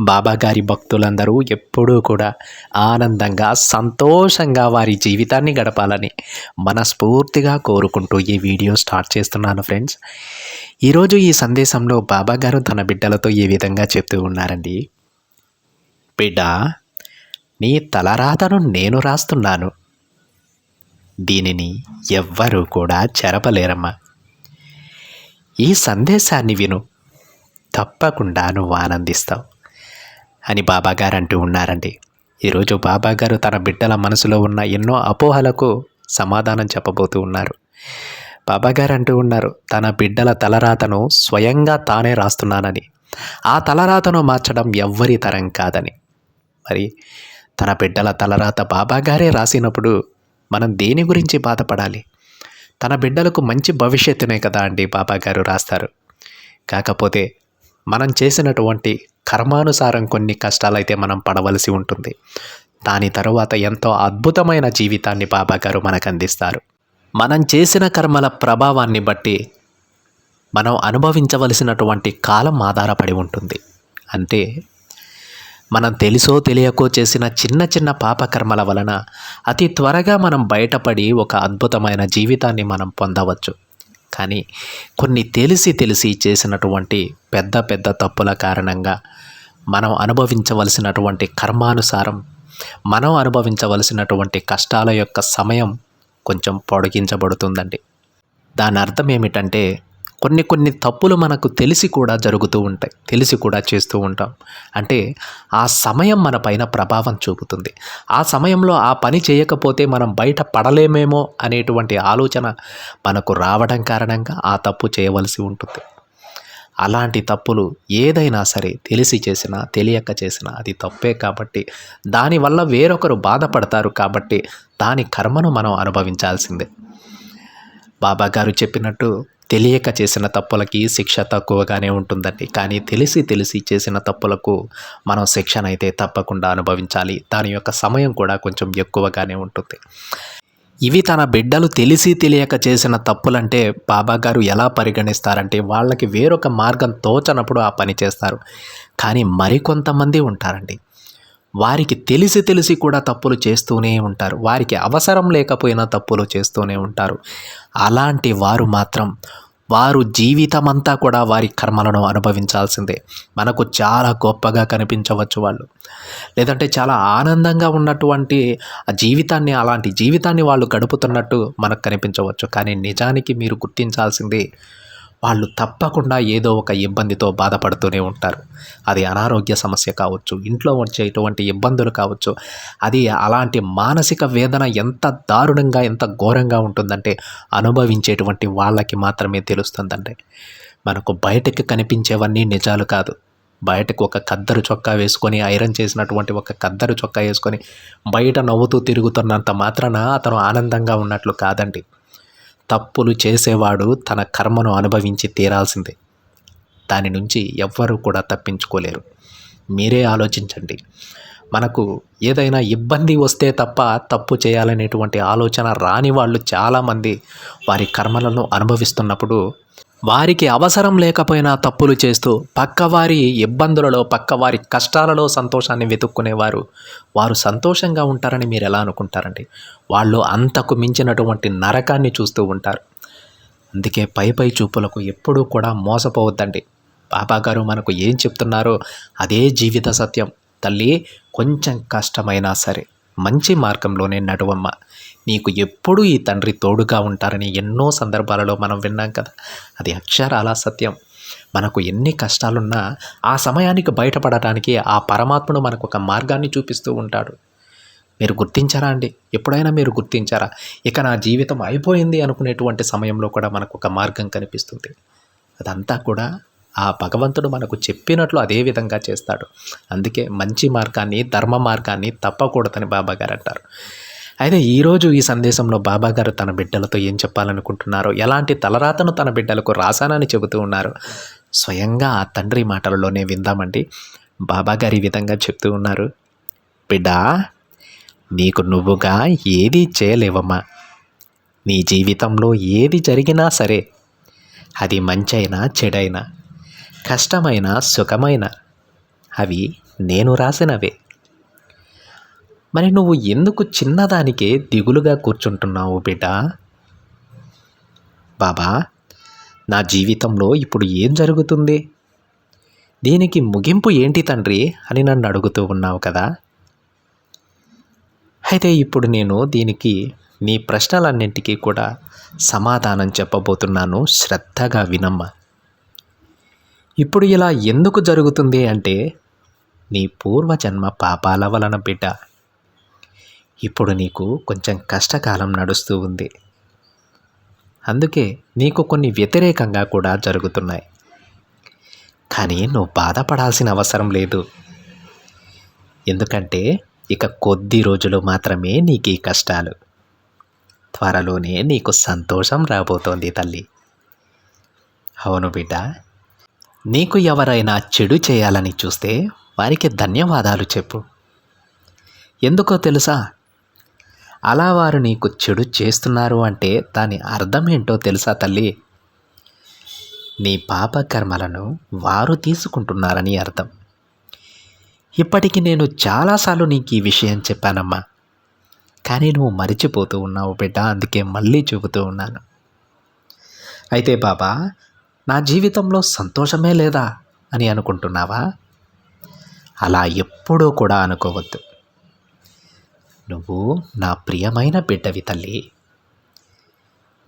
బాబాగారి భక్తులందరూ ఎప్పుడూ కూడా ఆనందంగా సంతోషంగా వారి జీవితాన్ని గడపాలని మనస్ఫూర్తిగా కోరుకుంటూ ఈ వీడియో స్టార్ట్ చేస్తున్నాను ఫ్రెండ్స్. ఈరోజు ఈ సందేశంలో బాబాగారు తన బిడ్డలతో ఈ విధంగా చెప్తూ ఉన్నారండి? బిడ్డ నీ తలరాతను నేను రాస్తున్నాను. దీనిని ఎవ్వరూ కూడా చెరపలేరమ్మా. ఈ సందేశాన్ని విను. తప్పకుండా నువ్వు ఆనందిస్తావు. అని బాబాగారు అంటూ ఉన్నారండి. ఈరోజు బాబాగారు తన బిడ్డల మనసులో ఉన్న ఎన్నో అపోహలకు సమాధానం చెప్పబోతూ ఉన్నారు. బాబాగారు అంటూ ఉన్నారు తన బిడ్డల తలరాతను స్వయంగా తానే రాస్తున్నానని. ఆ తలరాతను మార్చడం ఎవ్వరి తరం కాదని. మరి తన బిడ్డల తలరాత బాబాగారే రాసినప్పుడు మనం దేని గురించి బాధపడాలి? తన బిడ్డలకు మంచి భవిష్యత్తునే కదా అండి బాబాగారు రాస్తారు. కాకపోతే మనం చేసినటువంటి కర్మానుసారం కొన్ని కష్టాలైతే మనం పడవలసి ఉంటుంది. దాని తరువాత ఎంతో అద్భుతమైన జీవితాన్ని బాబాగారు మనకు అందిస్తారు. మనం చేసిన కర్మల ప్రభావాన్ని బట్టి మనం అనుభవించవలసినటువంటి కాలం ఆధారపడి ఉంటుంది. అంటే మనం తెలుసో తెలియకో చేసిన చిన్న చిన్న పాపకర్మల వలన అతి త్వరగా మనం బయటపడి ఒక అద్భుతమైన జీవితాన్ని మనం పొందవచ్చు. కానీ కొన్ని తెలిసి తెలిసి చేసినటువంటి పెద్ద పెద్ద తప్పుల కారణంగా మనం అనుభవించవలసినటువంటి కర్మానుసారం మనం అనుభవించవలసినటువంటి కష్టాల యొక్క సమయం కొంచెం పొడిగించబడుతుందండి. దాని అర్థం ఏమిటంటే కొన్ని కొన్ని తప్పులు మనకు తెలిసి కూడా జరుగుతూ ఉంటాయి. తెలిసి కూడా చేస్తూ ఉంటాం. అంటే ఆ సమయం మన పైన ప్రభావం చూపుతుంది. ఆ సమయంలో ఆ పని చేయకపోతే మనం బయట పడలేమేమో అనేటువంటి ఆలోచన మనకు రావడం కారణంగా ఆ తప్పు చేయవలసి ఉంటుంది. అలాంటి తప్పులు ఏదైనా సరే తెలిసి చేసినా తెలియక చేసినా అది తప్పే కాబట్టి దానివల్ల వేరొకరు బాధపడతారు కాబట్టి దాని కర్మను మనం అనుభవించాల్సిందే. బాబా గారు చెప్పినట్టు తెలియక చేసిన తప్పులకి శిక్ష తక్కువగానే ఉంటుందండి. కానీ తెలిసి తెలిసి చేసిన తప్పులకు మనం శిక్షణ అయితే తప్పకుండా అనుభవించాలి. దాని యొక్క సమయం కూడా కొంచెం ఎక్కువగానే ఉంటుంది. ఇవి తన బిడ్డలు తెలిసి తెలియక చేసిన తప్పులంటే బాబా గారు ఎలా పరిగణిస్తారంటే వాళ్ళకి వేరొక మార్గం తోచనప్పుడు ఆ పని చేస్తారు. కానీ మరికొంతమంది ఉంటారండి. వారికి తెలిసి తెలిసి కూడా తప్పులు చేస్తూనే ఉంటారు. వారికి అవసరం లేకపోయినా తప్పులు చేస్తూనే ఉంటారు. అలాంటి వారు మాత్రం వారు జీవితమంతా కూడా వారి కర్మలను అనుభవించాల్సిందే. మనకు చాలా గొప్పగా కనిపించవచ్చు వాళ్ళు. లేదంటే చాలా ఆనందంగా ఉన్నటువంటి ఆ జీవితాన్ని అలాంటి జీవితాన్ని వాళ్ళు గడుపుతున్నట్టు మనకు కనిపించవచ్చు. కానీ నిజానికి మీరు గుర్తించాల్సింది వాళ్ళు తప్పకుండా ఏదో ఒక ఇబ్బందితో బాధపడుతూనే ఉంటారు. అది అనారోగ్య సమస్య కావచ్చు ఇంట్లో వచ్చేటువంటి ఇబ్బందులు కావచ్చు అది అలాంటి మానసిక వేదన ఎంత దారుణంగా ఎంత ఘోరంగా ఉంటుందంటే అనుభవించేటువంటి వాళ్ళకి మాత్రమే తెలుస్తుందండి. మనకు బయటకి కనిపించేవన్నీ నిజాలు కాదు. బయటకు ఒక కద్దరు చొక్కా వేసుకొని ఐరన్ చేసినటువంటి ఒక కద్దరు చొక్కా వేసుకొని బయట నవ్వుతూ తిరుగుతున్నంత మాత్రాన అతను ఆనందంగా ఉన్నట్లు కాదండి. తప్పులు చేసేవాడు తన కర్మను అనుభవించి తీరాల్సిందే. దాని నుంచి ఎవ్వరూ కూడా తప్పించుకోలేరు. మీరే ఆలోచించండి. మనకు ఏదైనా ఇబ్బంది వస్తే తప్ప తప్పు చేయాలనేటువంటి ఆలోచన రాని వాళ్ళు చాలామంది వారి కర్మలను అనుభవిస్తున్నప్పుడు వారికి అవసరం లేకపోయినా తప్పులు చేస్తూ పక్కవారి ఇబ్బందులలో పక్కవారి కష్టాలలో సంతోషాన్ని వెతుక్కునేవారు. వారు సంతోషంగా ఉంటారని మీరు ఎలా అనుకుంటారండి? వాళ్ళు అంతకు మించినటువంటి నరకాన్ని చూస్తూ ఉంటారు. అందుకే పై పై చూపులకు ఎప్పుడూ కూడా మోసపోవద్దండి. బాబాగారు మనకు ఏం చెప్తున్నారో అదే జీవిత సత్యం. తల్లి కొంచెం కష్టమైనా సరే మంచి మార్గంలోనే నడువమ్మ. నీకు ఎప్పుడూ ఈ తండ్రి తోడుగా ఉంటారని ఎన్నో సందర్భాలలో మనం విన్నాం కదా. అది అక్షరాల సత్యం. మనకు ఎన్ని కష్టాలున్నా ఆ సమయానికి బయటపడటానికి ఆ పరమాత్ముడు మనకు ఒక మార్గాన్ని చూపిస్తూ ఉంటాడు. మీరు గుర్తించారా అండి? ఎప్పుడైనా మీరు గుర్తించారా? ఇక నా జీవితం అయిపోయింది అనుకునేటువంటి సమయంలో కూడా మనకు ఒక మార్గం కనిపిస్తుంది. అదంతా కూడా ఆ భగవంతుడు మనకు చెప్పినట్లు అదే విధంగా చేస్తాడు. అందుకే మంచి మార్గాన్ని ధర్మ మార్గాన్ని తప్పకూడదని బాబాగారు అంటారు. అయితే ఈరోజు ఈ సందేశంలో బాబాగారు తన బిడ్డలతో ఏం చెప్పాలనుకుంటున్నారో ఎలాంటి తలరాతను తన బిడ్డలకు రాశానని చెబుతూ ఉన్నారు. స్వయంగా ఆ తండ్రి మాటలలోనే విందామండి. బాబాగారు ఈ విధంగా చెప్తూ ఉన్నారు. బిడ్డా నీకు నువ్వుగా ఏదీ చేయలేవమ్మా. నీ జీవితంలో ఏది జరిగినా సరే అది మంచైనా చెడైనా కష్టమైన సుఖమైన అవి నేను రాసినవే. మరి నువ్వు ఎందుకు చిన్నదానికే దిగులుగా కూర్చుంటున్నావు బిడ్డ? బాబా నా జీవితంలో ఇప్పుడు ఏం జరుగుతుంది? దీనికి ముగింపు ఏంటి తండ్రి అని నన్ను అడుగుతూ ఉన్నావు కదా? అయితే ఇప్పుడు నేను దీనికి నీ ప్రశ్నలన్నింటికీ కూడా సమాధానం చెప్పబోతున్నాను. శ్రద్ధగా వినమ్మ. ఇప్పుడు ఇలా ఎందుకు జరుగుతుంది అంటే నీ పూర్వజన్మ పాపాల వలన బిడ్డ. ఇప్పుడు నీకు కొంచెం కష్టకాలం నడుస్తూ ఉంది. అందుకే నీకు కొన్ని వ్యతిరేకంగా కూడా జరుగుతున్నాయి. కానీ నువ్వు బాధపడాల్సిన అవసరం లేదు. ఎందుకంటే ఇక కొద్ది రోజులు మాత్రమే నీకు ఈ కష్టాలు. త్వరలోనే నీకు సంతోషం రాబోతోంది తల్లి. అవును బిడ్డ నీకు ఎవరైనా చెడు చేయాలని చూస్తే వారికి ధన్యవాదాలు చెప్పు. ఎందుకో తెలుసా? అలా వారు నీకు చెడు చేస్తున్నారు అంటే దాని అర్థం ఏంటో తెలుసా తల్లి? నీ పాపకర్మలను వారు తీసుకుంటున్నారని అర్థం. ఇప్పటికి నేను చాలాసార్లు నీకు ఈ విషయం చెప్పానమ్మా. కానీ నువ్వు మరిచిపోతూ ఉన్నావు బిడ్డ అందుకే మళ్ళీ చెబుతూ ఉన్నాను. అయితే బాబా నా జీవితంలో సంతోషమే లేదా అని అనుకుంటున్నావా? అలా ఎప్పుడూ కూడా అనుకోవద్దు. నువ్వు నా ప్రియమైన బిడ్డవి తల్లి.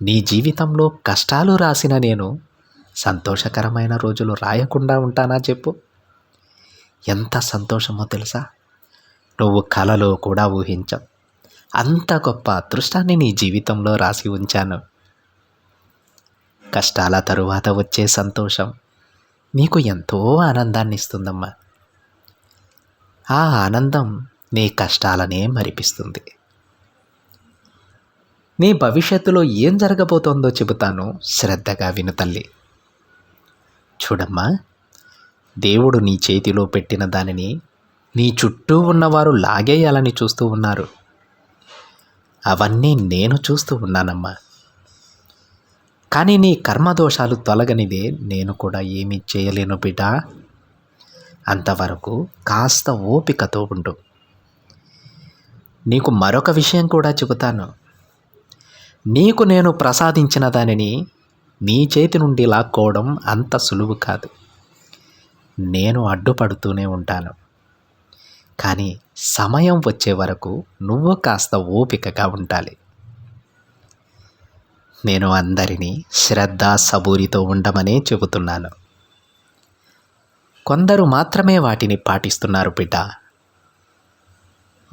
నీ జీవితంలో కష్టాలు రాసిన నేను సంతోషకరమైన రోజులు రాయకుండా ఉంటానా చెప్పు. ఎంత సంతోషమో తెలుసా? నువ్వు కలలో కూడా ఊహించవు. అంత గొప్ప అదృష్టాన్ని నీ జీవితంలో రాసి ఉంచాను. కష్టాల తరువాత వచ్చే సంతోషం నీకు ఎంతో ఆనందాన్ని ఇస్తుందమ్మా ఆ ఆనందం నీ కష్టాలనే మరిపిస్తుంది. నీ భవిష్యత్తులో ఏం జరగబోతోందో చెబుతాను శ్రద్ధగా విను తల్లి. చూడమ్మా దేవుడు నీ చేతిలో పెట్టిన దానిని నీ చుట్టూ ఉన్నవారు లాగేయాలని చూస్తూ ఉన్నారు. అవన్నీ నేను చూస్తూ ఉన్నానమ్మా. కానీ నీ కర్మదోషాలు తొలగనిదే నేను కూడా ఏమీ చేయలేను బిడ్డ. అంతవరకు కాస్త ఓపికతో ఉండు. నీకు మరొక విషయం కూడా చెబుతాను. నీకు నేను ప్రసాదించిన దానిని నీ చేతి నుండి లాక్కోవడం అంత సులువు కాదు. నేను అడ్డుపడుతూనే ఉంటాను. కానీ సమయం వచ్చే వరకు నువ్వు కాస్త ఓపికగా ఉండాలి. నేను అందరినీ శ్రద్ధ సబూరితో ఉండమనే చెబుతున్నాను. కొందరు మాత్రమే వాటిని పాటిస్తున్నారు బిడ్డ.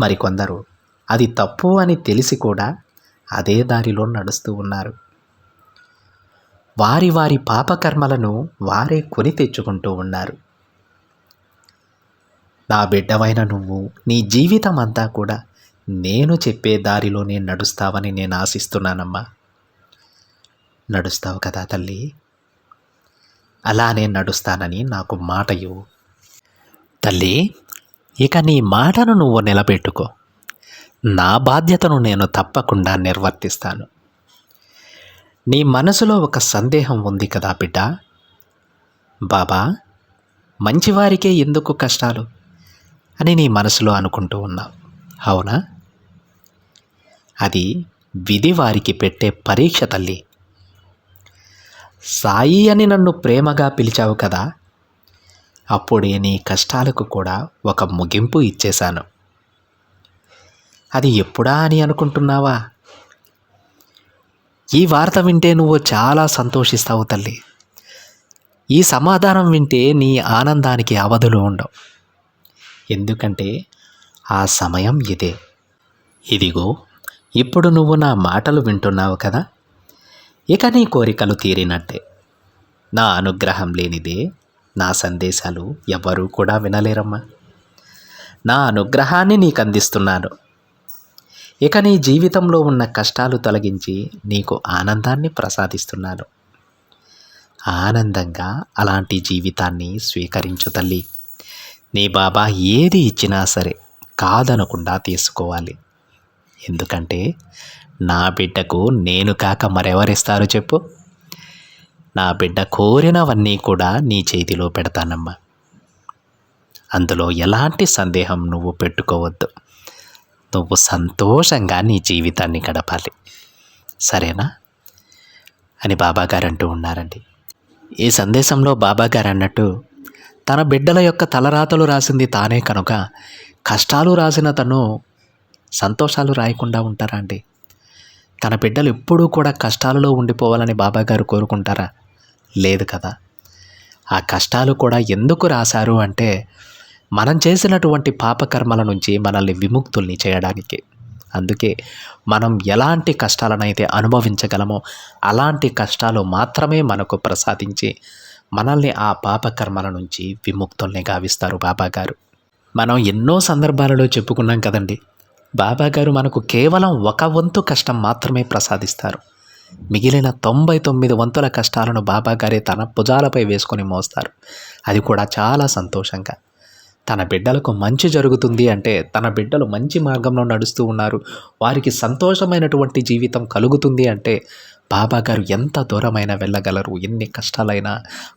మరికొందరు అది తప్పు అని తెలిసి కూడా అదే దారిలో నడుస్తూ ఉన్నారు. వారి వారి పాపకర్మలను వారే కొని తెచ్చుకుంటూ ఉన్నారు. నా బిడ్డవైన నువ్వు నీ జీవితం అంతా కూడా నేను చెప్పే దారిలోనే నడుస్తావని నేను ఆశిస్తున్నానమ్మా. నడుస్తావు కదా తల్లి. అలానే నడుస్తానని నాకు మాట ఇవ్వు తల్లి ఇక నీ మాటను నువ్వు నిలబెట్టుకో. నా బాధ్యతను నేను తప్పకుండా నిర్వర్తిస్తాను. నీ మనసులో ఒక సందేహం ఉంది కదా బిడ్డ? బాబా మంచివారికే ఎందుకు కష్టాలు? అని నీ మనసులో అనుకుంటూ ఉన్నావు. అవునా? అది విధి వారికి పెట్టే పరీక్ష తల్లి. సాయి అని నన్ను ప్రేమగా పిలిచావు కదా అప్పుడే నీ కష్టాలకు కూడా ఒక ముగింపు ఇచ్చేశాను. అది ఎప్పుడా అని అనుకుంటున్నావా? ఈ వార్త వింటే నువ్వు చాలా సంతోషిస్తావు తల్లి. ఈ సమాధానం వింటే నీ ఆనందానికి అవధులు ఉండవు. ఎందుకంటే ఆ సమయం ఇదే. ఇదిగో ఇప్పుడు నువ్వు నా మాటలు వింటున్నావు కదా? ఇక నీ కోరికలు తీరినట్టే. నా అనుగ్రహం లేనిదే నా సందేశాలు ఎవరూ కూడా వినలేరమ్మా. నా అనుగ్రహాన్ని నీకు అందిస్తున్నాను ఇక నీ జీవితంలో ఉన్న కష్టాలు తొలగించి నీకు ఆనందాన్ని ప్రసాదిస్తున్నాను. ఆనందంగా అలాంటి జీవితాన్ని స్వీకరించు తల్లి. నీ బాబా ఏది ఇచ్చినా సరే కాదనకుండా తీసుకోవాలి. ఎందుకంటే నా బిడ్డకు నేను కాక మరెవరిస్తారు చెప్పు? నా బిడ్డ కోరినవన్నీ కూడా నీ చేతిలో పెడతానమ్మా. అందులో ఎలాంటి సందేహం నువ్వు పెట్టుకోవద్దు. నువ్వు సంతోషంగా నీ జీవితాన్ని గడపాలి. సరేనా? అని బాబాగారు అంటూ ఉన్నారండి. ఈ సందేశంలో బాబాగారు అన్నట్టు తన బిడ్డల యొక్క తలరాతలు రాసింది తానే కనుక కష్టాలు రాసిన తను సంతోషాలు రాయకుండా ఉంటారా అండి? తన బిడ్డలు ఎప్పుడూ కూడా కష్టాలలో ఉండిపోవాలని బాబాగారు కోరుకుంటారా? లేదు కదా. ఆ కష్టాలు కూడా ఎందుకు రాశారు అంటే మనం చేసినటువంటి పాపకర్మల నుంచి మనల్ని విముక్తుల్ని చేయడానికి. అందుకే మనం ఎలాంటి కష్టాలనైతే అనుభవించగలమో అలాంటి కష్టాలు మాత్రమే మనకు ప్రసాదించి మనల్ని ఆ పాపకర్మల నుంచి విముక్తుల్ని గావిస్తారు బాబాగారు. మనం ఎన్నో సందర్భాలలో చెప్పుకున్నాం కదండి బాబాగారు మనకు కేవలం ఒక వంతు కష్టం మాత్రమే ప్రసాదిస్తారు. మిగిలిన తొంభై తొమ్మిది వంతుల కష్టాలను బాబాగారే తన భుజాలపై వేసుకొని మోస్తారు. అది కూడా చాలా సంతోషంగా. తన బిడ్డలకు మంచి జరుగుతుంది అంటే తన బిడ్డలు మంచి మార్గంలో నడుస్తూ ఉన్నారు. వారికి సంతోషమైనటువంటి జీవితం కలుగుతుంది అంటే బాబాగారు ఎంత దూరమైనా వెళ్ళగలరు ఎన్ని కష్టాలైనా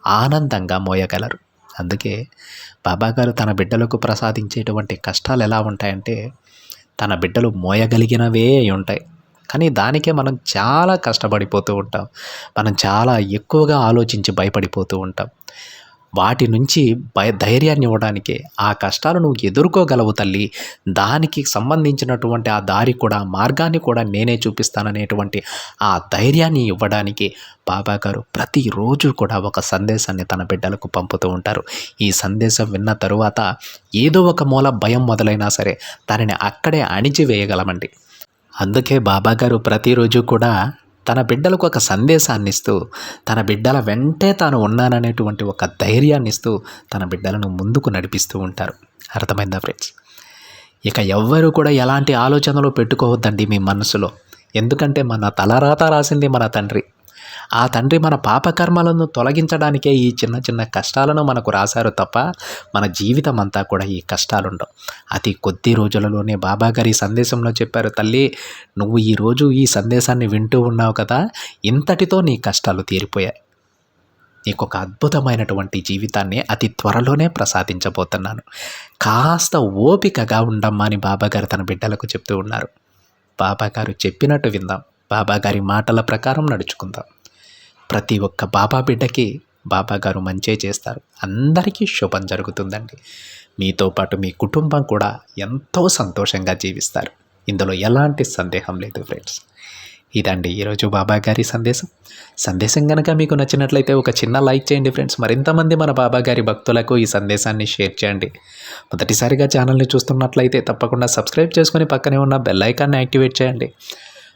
ఆనందంగా మోయగలరు. అందుకే బాబాగారు తన బిడ్డలకు ప్రసాదించేటువంటి కష్టాలు ఎలా ఉంటాయంటే తన బిడ్డలు మోయగలిగినవే ఉంటాయి. కానీ దానికే మనం చాలా కష్టపడిపోతూ ఉంటాం. మనం చాలా ఎక్కువగా ఆలోచించి భయపడిపోతూ ఉంటాం. వాటి నుంచి భయ ధైర్యాన్ని ఇవ్వడానికే. ఆ కష్టాలు నువ్వు ఎదుర్కోగలవు తల్లి. దానికి సంబంధించినటువంటి ఆ దారి కూడా మార్గాన్ని కూడా నేనే చూపిస్తాననేటువంటి ఆ ధైర్యాన్ని ఇవ్వడానికి బాబా గారు ప్రతిరోజు కూడా ఒక సందేశాన్ని తన బిడ్డలకు పంపుతూ ఉంటారు. ఈ సందేశం విన్న తరువాత ఏదో ఒక మూల భయం మొదలైనా సరే దానిని అక్కడే అణిచివేయగలమండి. అందుకే బాబాగారు ప్రతిరోజు కూడా తన బిడ్డలకు ఒక సందేశాన్ని ఇస్తూ తన బిడ్డల వెంటే తాను ఉన్నాననేటువంటి ఒక ధైర్యాన్ని ఇస్తూ తన బిడ్డలను ముందుకు నడిపిస్తూ ఉంటారు. అర్థమైందా ఫ్రెండ్స్? ఇక ఎవ్వరూ కూడా ఎలాంటి ఆలోచనలు పెట్టుకోవద్దండి మీ మనసులో. ఎందుకంటే మన తలరాత రాసింది మన తండ్రి. ఆ తండ్రి మన పాపకర్మలను తొలగించడానికే ఈ చిన్న చిన్న కష్టాలను మనకు రాశారు తప్ప మన జీవితం అంతా కూడా ఈ కష్టాలుండవు. అతి కొద్ది రోజులలోనే బాబాగారి సందేశంలో చెప్పారు తల్లి నువ్వు ఈరోజు ఈ సందేశాన్ని వింటూ ఉన్నావు కదా ఇంతటితో నీ కష్టాలు తీరిపోయాయి. నీకు ఒక అద్భుతమైనటువంటి జీవితాన్ని అతి త్వరలోనే ప్రసాదించబోతున్నాను. కాస్త ఓపికగా ఉండమ్మా అని బాబాగారు తన బిడ్డలకు చెప్తూ ఉన్నారు. బాబాగారు చెప్పినట్టు విందాం. బాబాగారి మాటల ప్రకారం నడుచుకుందాం. ప్రతి ఒక్క బాబా బిడ్డకి బాబా గారు మంచే చేస్తారు. అందరికీ శుభం జరుగుతుందండి. మీతో పాటు మీ కుటుంబం కూడా ఎంతో సంతోషంగా జీవిస్తారు. ఇందులో ఎలాంటి సందేహం లేదు ఫ్రెండ్స్. ఇదండి ఈరోజు బాబా గారి సందేశం. సందేశం కనుక మీకు నచ్చినట్లయితే ఒక చిన్న లైక్ చేయండి ఫ్రెండ్స్. మరింతమంది మన బాబా గారి భక్తులకు ఈ సందేశాన్ని షేర్ చేయండి. మొదటిసారిగా ఛానల్ని చూస్తున్నట్లయితే తప్పకుండా సబ్స్క్రైబ్ చేసుకొని పక్కనే ఉన్న బెల్ ఐకాన్ని యాక్టివేట్ చేయండి.